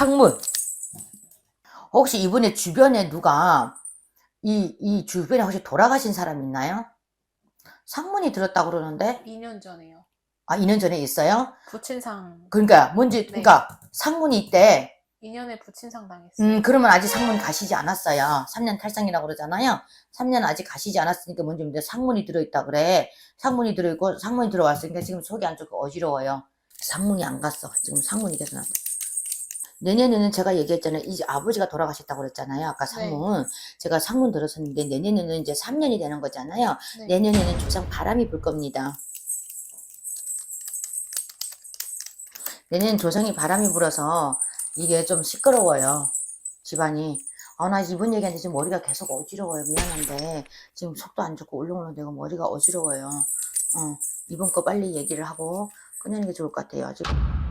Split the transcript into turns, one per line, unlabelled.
상문. 혹시 이번에 주변에 누가 이, 이 주변에 혹시 돌아가신 사람 있나요? 상문이 들었다고 그러는데
2년 전에요.
아 2년 전에 있어요?
부친상
그러니까 뭔지 그러니까 상문이 있대.
2년에 부친상 당했어요.
음 그러면 아직 상문 가시지 않았어요. 3년 탈상이라고 그러잖아요. 3년 아직 가시지 않았으니까 먼저 이제 상문이 들어있다 그래. 상문이 들어있고 상문이 들어왔으니까 지금 속이 안 좋고 어지러워요. 상문이 안 갔어. 지금 상문이 계속 나왔다. 내년에는 제가 얘기했잖아요. 이제 아버지가 돌아가셨다고 그랬잖아요. 아까 상문. 제가 상문 들었었는데 내년에는 이제 3년이 되는 거잖아요.
네.
내년에는 조상 바람이 불 겁니다. 내년 조상이 바람이 불어서 이게 좀 시끄러워요. 집안이. 아, 나 이번 얘기하는데 지금 머리가 계속 어지러워요. 미안한데. 지금 속도 안 좋고 울렁울렁 되고 머리가 어지러워요. 어, 이번 거 빨리 얘기를 하고 끝내는 게 좋을 것 같아요. 지금.